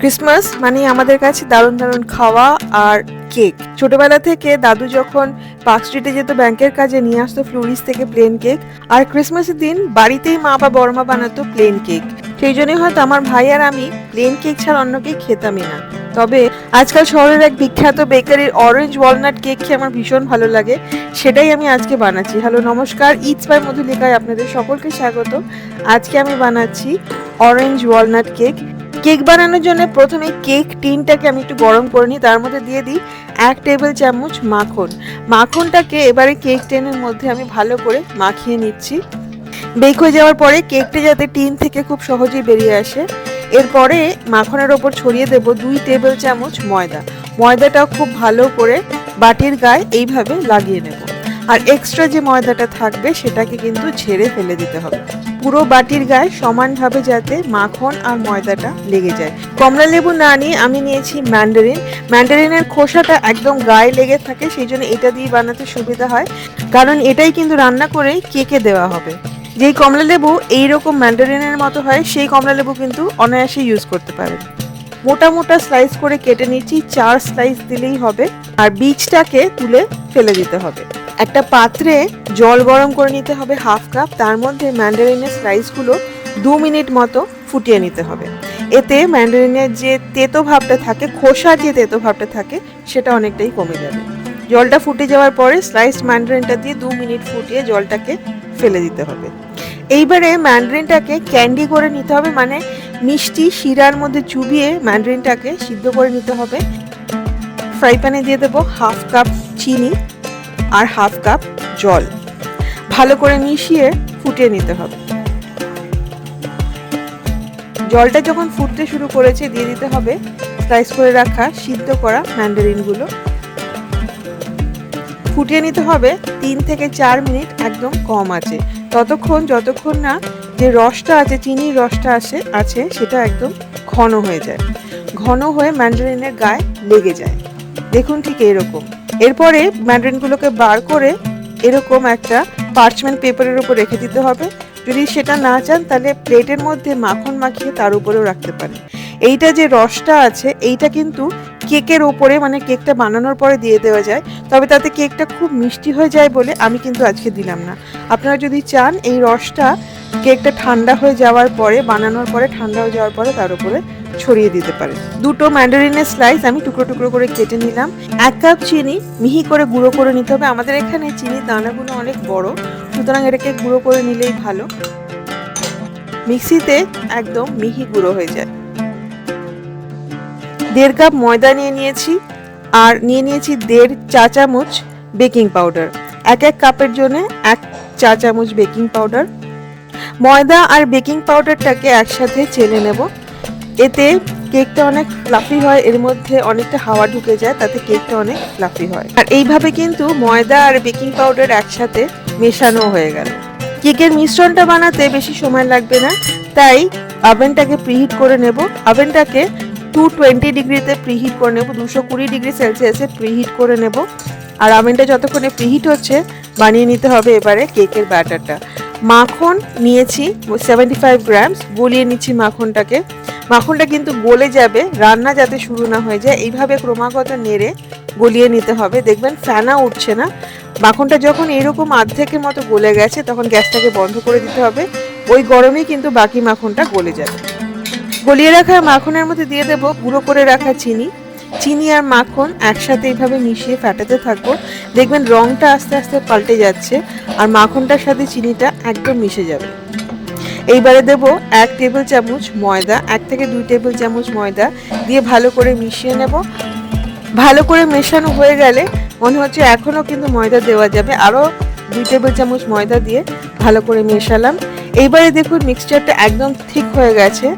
Christmas মানে আমাদের কাছে দারুণ দারুণ খাওয়া আর কেক ছোটবেলা থেকে দাদু যখন পার্ক স্ট্রিটে যেত, ব্যাংকের কাজে নিয়ে আসতো ফ্লোরিস থেকে প্লেন কেক আর ক্রিসমাসের দিন বাড়িতেই মা বা বড়মা বানাতো প্লেন কেক সেই জন্যই হয়তো আমার ভাই আর আমি প্লেন কেক ছাড়া অন্য কেক খেতামই না। তবে আজকাল শহরের এক বিখ্যাত বেকারির অরেঞ্জ ওয়ালনাট কেক খেয়ে আমার ভীষণ ভালো লাগে। সেটাই আমি আজকে বানাচ্ছি। হ্যালো নমস্কার। ইটস বাই মধুলিকায় আপনাদের সকলকে স্বাগত। আজকে আমি বানাচ্ছি অরেঞ্জ ওয়ালনাট কেক কেক বানানোর জন্য প্রথমে কেক টিনটাকে আমি একটু গরম করে নিই, তার মধ্যে দিয়ে দিই এক টেবিল চামচ মাখন। মাখনটাকে এবারে কেক টেনের মধ্যে আমি ভালো করে মাখিয়ে নিচ্ছি। বেক হয়ে যাওয়ার পরে কেকটা যাতে টিন থেকে খুব সহজেই বেরিয়ে আসে, এরপরে মাখনের ওপর ছড়িয়ে দেব দুই টেবিল চামচ ময়দা। ময়দাটাও খুব ভালো করে বাটির গায়ে এইভাবে লাগিয়ে নেব। আর এক্সট্রা যে ময়দাটা থাকবে সেটাকে কিন্তু ঝেড়ে ফেলে দিতে হবে। পুরো বাটির গায়ে সমানভাবে যাতে মাখন আর ময়দাটা লেগে যায়। কমলা লেবু না নিয়ে আমি নিয়েছি ম্যান্ডারিন ম্যান্ডারিনের খোসাটা একদম গায়ে লেগে থাকে সেই জন্য এটা দিয়ে বানাতে সুবিধা হয়। কারণ এটাই কিন্তু রান্না করে কেকে দেওয়া হবে। যেই কমলা লেবু এইরকম ম্যান্ডারিনের মতো হয়, সেই কমলা লেবু কিন্তু অনায়াসে ইউজ করতে পারেন। মোটা মোটা স্লাইস করে কেটে নিচ্ছি, চার স্লাইস দিলেই হবে। আর বীজটাকে তুলে ফেলে দিতে হবে। একটা পাত্রে জল গরম করে নিতে হবে, হাফ কাপ। তার মধ্যে ম্যান্ডারিনের স্লাইসগুলো দু মিনিট মতো ফুটিয়ে নিতে হবে। এতে ম্যান্ডারিনের যে তেতো ভাবটা থাকে, খোসার যে তেতো ভাবটা থাকে, সেটা অনেকটাই কমে যাবে। জলটা ফুটে যাওয়ার পরে স্লাইস ম্যান্ডারিনটা দিয়ে দু মিনিট ফুটিয়ে জলটাকে ফেলে দিতে হবে। এইবারে ম্যান্ডারিনটাকে ক্যান্ডি করে নিতে হবে মানে মিষ্টি শিরার মধ্যে চুবিয়ে ম্যান্ডারিনটাকে সিদ্ধ করে নিতে হবে। ফ্রাই প্যানে দিয়ে দেবো হাফ কাপ চিনি। আর হাফ কাপ জল। ভালো করে মিশিয়ে ফুটিয়ে নিতে হবে। জলটা যখন ফুটতে শুরু করেছে, দিয়ে দিতে হবে স্লাইস করে রাখা সিদ্ধ করা ম্যান্ডারিনগুলো ফুটিয়ে নিতে হবে তিন থেকে চার মিনিট একদম কম আছে। ততক্ষণ, যতক্ষণ না যে রসটা আছে, চিনির রসটা আছে আছে, সেটা একদম ঘন হয়ে যায়। ঘন হয়ে ম্যান্ডারিনের গায়ে লেগে যায়। দেখুন ঠিক এরকম এরপরে ম্যান্ডারিনগুলোকে বার করে এরকম একটা পার্চমেন্ট পেপারের উপর রেখে দিতে হবে। যদি সেটা না চান, তাহলে প্লেটের মধ্যে মাখন মাখিয়ে তার উপরেও রাখতে পারেন। এইটা যে রসটা আছে, এইটা কিন্তু কেকের ওপরে মানে কেকটা বানানোর পরে দিয়ে দেওয়া যায়, তবে তাতে কেকটা খুব মিষ্টি হয়ে যায় বলে আমি কিন্তু আজকে দিলাম না। আপনারা যদি চান এই রসটা কেকটা ঠান্ডা হয়ে যাওয়ার পরে, বানানোর পরে, ঠান্ডা হয়ে যাওয়ার পরে তার উপরে ছড়িয়ে দিতে পারে দুটো ম্যান্ডারিনের স্লাইস আমি টুকরো টুকরো করে কেটে নিলাম। এক কাপ চিনি মিহি করে গুঁড়ো করে নিতে হবে। আমাদের এখানে চিনির দানাগুলো অনেক বড়, সুতরাং এটাকে গুঁড়ো করে নিলেই ভালো। মিক্সিতে একদম মিহি গুঁড়ো হয়ে যায়। দেড় কাপ ময়দা নিয়ে নিয়েছি আর নিয়ে নিয়েছি দেড় চা চামচ বেকিং পাউডার। এক এক কাপের জন্য এক চা চামচ বেকিং পাউডার। ময়দা আর বেকিং পাউডারটাকে একসাথে চেলে নেব। এতে কেকটা অনেক ফ্লাফি হয়, এর মধ্যে অনেকটা হাওয়া ঢুকে যায়, তাতে কেকটা অনেক ফ্লাফি হয়। আর এইভাবে কিন্তু ময়দা আর বেকিং পাউডার একসাথে মেশানো হয়ে গেল। কেকের মিশ্রণটা বানাতে বেশি সময় লাগবে না, তাই আভেনটাকে প্রিহিট করে নেব। ওভেনটাকে টু টোয়েন্টি ডিগ্রিতে প্রিহিট করে নেব, দুশো কুড়ি ডিগ্রি সেলসিয়াসে প্রিহিট করে নেব। আর ওভেনটা যতক্ষণে প্রিহিট হচ্ছে, বানিয়ে নিতে হবে এবারে কেকের ব্যাটারটা মাখন নিয়েছি সেভেন্টি ফাইভ গ্রামস গলিয়ে নিচ্ছি মাখনটাকে। মাখনটা কিন্তু গলে যাবে, রান্না যাতে শুরু না হয়ে যায়, এইভাবে ক্রমাগত নেড়ে গলিয়ে নিতে হবে। দেখবেন ফ্যানা উঠছে না। মাখনটা যখন এরকম আর্ধেকের মতো গলে গেছে, তখন গ্যাসটাকে বন্ধ করে দিতে হবে। ওই গরমেই কিন্তু বাকি মাখনটা গলে যাবে। গলিয়ে রাখা মাখনের মধ্যে দিয়ে দেব গুঁড়ো করে রাখা চিনি। চিনি আর মাখন একসাথে এইভাবে মিশিয়ে ফাটাতে থাকব। দেখবেন রংটা আস্তে আস্তে পাল্টে যাচ্ছে আর মাখনটার সাথে চিনিটা একদম মিশে যাবে। এইবারে দেব এক টেবিল চামচ ময়দা, এক থেকে দুই টেবিল চামচ ময়দা দিয়ে ভালো করে মিশিয়ে নেব। ভালো করে মেশানো হয়ে গেলে মনে হচ্ছে এখনও কিন্তু ময়দা দেওয়া যাবে। আরও দুই টেবিল চামচ ময়দা দিয়ে ভালো করে মেশালাম। এইবারে দেখুন মিক্সচারটা একদম ঠিক হয়ে গেছে।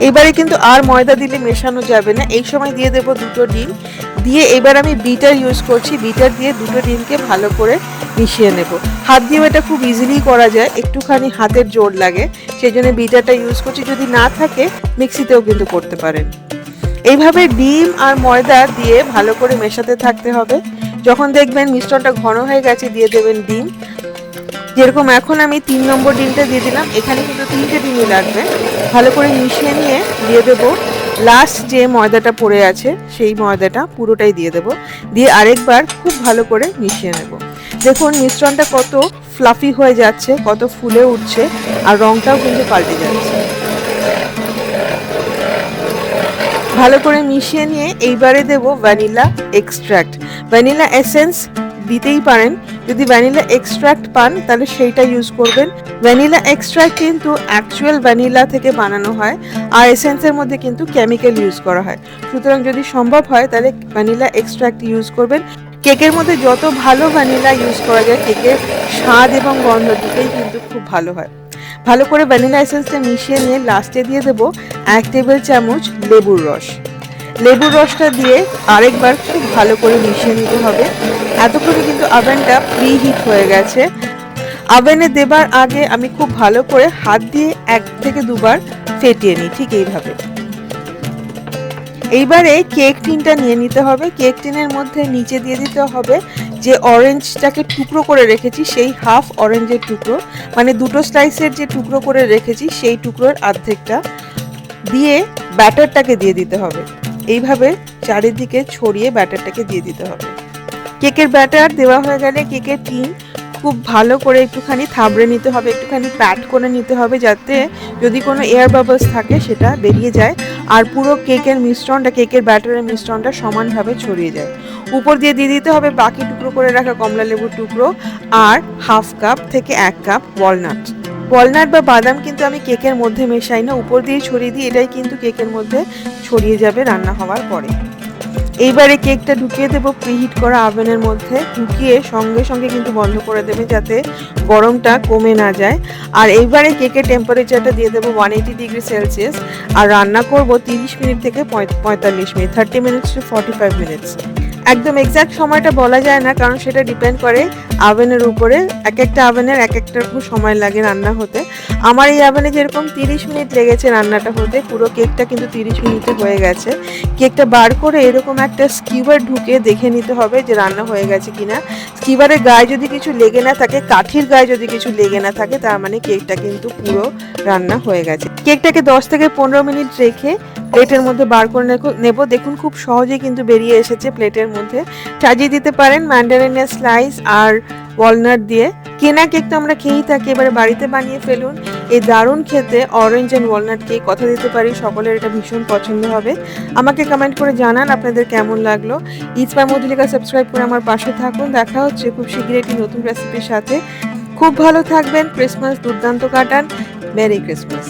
এবারে কিন্তু আর ময়দা দিলে মেশানো যাবে না। এই সময় দিয়ে দেবো দুটো ডিম। দিয়ে এবার আমি বিটার ইউজ করছি। বিটার দিয়ে দুটো ডিমকে ভালো করে মিশিয়ে নেব। হাত দিয়েও এটা খুব ইজিলি করা যায়। একটুখানি হাতের জোর লাগে। সেই জন্য বিটারটা ইউজ করছি। যদি না থাকে, মিক্সিতেও কিন্তু করতে পারেন। এইভাবে ডিম আর ময়দা দিয়ে ভালো করে মেশাতে থাকতে হবে। যখন দেখবেন মিশ্রণটা ঘন হয়ে গেছে, দিয়ে দেবেন ডিম। যেরকম এখন আমি তিন নম্বর ডিমটা দিয়ে দিলাম, এখানে কিন্তু তিনটে ডিমই লাগবে। ভালো করে মিশিয়ে নিয়ে দিয়ে দেবো। লাস্ট যে ময়দাটা পড়ে আছে, সেই ময়দাটা পুরোটাই দিয়ে দেব। দিয়ে আরেকবার খুব ভালো করে মিশিয়ে নেব। দেখুন, মিশ্রণটা কত ফ্লাফি হয়ে যাচ্ছে, কত ফুলে উঠছে, আর রংটাও কিন্তু পাল্টে যাচ্ছে। ভালো করে মিশিয়ে নিয়ে এইবারে দেব ভ্যানিলা এক্সট্র্যাক্ট ভ্যানিলা এসেন্স দিতেই পারেন যদি ভ্যানিলা এক্সট্র্যাক্ট পান, তাহলে সেইটা ইউজ করবেন। ভ্যানিলা এক্সট্র্যাক্ট কিন্তু অ্যাকচুয়াল ভ্যানিলা থেকে বানানো হয়, আর এসেন্সের মধ্যে কিন্তু কেমিক্যাল ইউজ করা হয়। সুতরাং যদি সম্ভব হয়, তাহলে ভ্যানিলা এক্সট্র্যাক্ট ইউজ করবেন। কেকের মধ্যে যত ভালো ভ্যানিলা ইউজ করা যায়, কেকের স্বাদ এবং গন্ধ দুটোই কিন্তু খুব ভালো হয়। ভালো করে ভ্যানিলা এসেন্সটা মিশিয়ে নিয়ে লাস্টে দিয়ে দেবো এক টেবিল চামচ লেবুর রস। লেবুর রসটা দিয়ে আরেকবার খুব ভালো করে মিশিয়ে নিতে হবে। এতক্ষণে কিন্তু ওভেনটা প্রি হিট হয়ে গেছে। ওভেনে দেবার আগে আমি খুব ভালো করে হাত দিয়ে এক থেকে দুবার ফেটিয়ে নিই, ঠিক এইভাবে। এইবারে কেক টিনটা নিয়ে নিতে হবে। কেক টিনের মধ্যে নিচে দিয়ে দিতে হবে যে অরেঞ্জটাকে টুকরো করে রেখেছি, সেই হাফ অরেঞ্জের টুকরো। মানে দুটো স্লাইসের যে টুকরো করে রেখেছি, সেই টুকরোর অর্ধেকটা দিয়ে ব্যাটারটাকে দিয়ে দিতে হবে। এইভাবে চারিদিকে ছড়িয়ে ব্যাটারটাকে দিয়ে দিতে হবে। কেকের ব্যাটার দেওয়া হয়ে গেলে কেকের টিন খুব ভালো করে একটুখানি থাবড়ে নিতে হবে, একটুখানি প্যাট করে নিতে হবে যাতে যদি কোনো এয়ার বাবলস থাকে সেটা বেরিয়ে যায় আর পুরো কেকের মিশ্রণটা, কেকের ব্যাটারের মিশ্রণটা সমানভাবে ছড়িয়ে যায়। উপর দিয়ে দিয়ে দিতে হবে বাকি টুকরো করে রাখা কমলা লেবুর টুকরো আর হাফ কাপ থেকে এক কাপ ওয়ালনাট ওয়ালনাট বা বাদাম কিন্তু আমি কেকের মধ্যে মেশাই না, উপর দিয়ে ছড়িয়ে দিই, এটাই কিন্তু কেকের মধ্যে ছড়িয়ে যাবে রান্না হওয়ার পরে। এইবারে কেকটা ঢুকিয়ে দেবো প্রিহিট করা আভেনের মধ্যে। ঢুকিয়ে সঙ্গে সঙ্গে কিন্তু বন্ধ করে দেবে যাতে গরমটা কমে না যায়। আর এইবারে কেকের টেম্পারেচারটা দিয়ে দেবো ওয়ান এইটি ডিগ্রি সেলসিয়াস আর রান্না করব তিরিশ মিনিট থেকে পঁয়- পঁয়তাল্লিশ minute thirty minutes to forty five minutes একদম এক্স্যাক্ট সময়টা বলা যায় না, কারণ সেটা ডিপেন্ড করে আভেনের উপরে এক একটা আভেনের এক একটা রকম সময় লাগে রান্না হতে। আমার এই আভেনে যেরকম তিরিশ মিনিট লেগেছে রান্নাটা হতে, পুরো কেকটা কিন্তু তিরিশ মিনিটে হয়ে গেছে। কেকটা বার করে এরকম একটা স্কিউবার ঢুকে দেখে নিতে হবে যে রান্না হয়ে গেছে কিনা। স্কিউবারের গায়ে যদি কিছু লেগে না থাকে, কাঠির গায়ে যদি কিছু লেগে না থাকে, তার মানে কেকটা কিন্তু পুরো রান্না হয়ে গেছে। কেকটাকে দশ থেকে পনেরো মিনিট রেখে প্লেটের মধ্যে বার করে নেব দেখুন খুব সহজে কিন্তু বেরিয়ে এসেছে প্লেটের মধ্যে। সাজিয়ে দিতে পারেন ম্যান্ডারিনিয়া স্লাইস আর ওয়ালনাট দিয়ে। কেনা কেক তো আমরা খেয়েই থাকি, এবারে বাড়িতে বানিয়ে ফেলুন। এই দারুণ খেতে অরেঞ্জ অ্যান্ড ওয়ালনাট কেক কথা দিতে পারি, সকলের এটা ভীষণ পছন্দ হবে। আমাকে কমেন্ট করে জানান আপনাদের কেমন লাগল। বাই মধুলিকা সাবস্ক্রাইব করে আমার পাশে থাকুন। দেখা হচ্ছে খুব শীঘ্রই একটি নতুন রেসিপির সাথে। খুব ভালো থাকবেন ক্রিসমাস দুর্দান্ত কাটান। Merry Christmas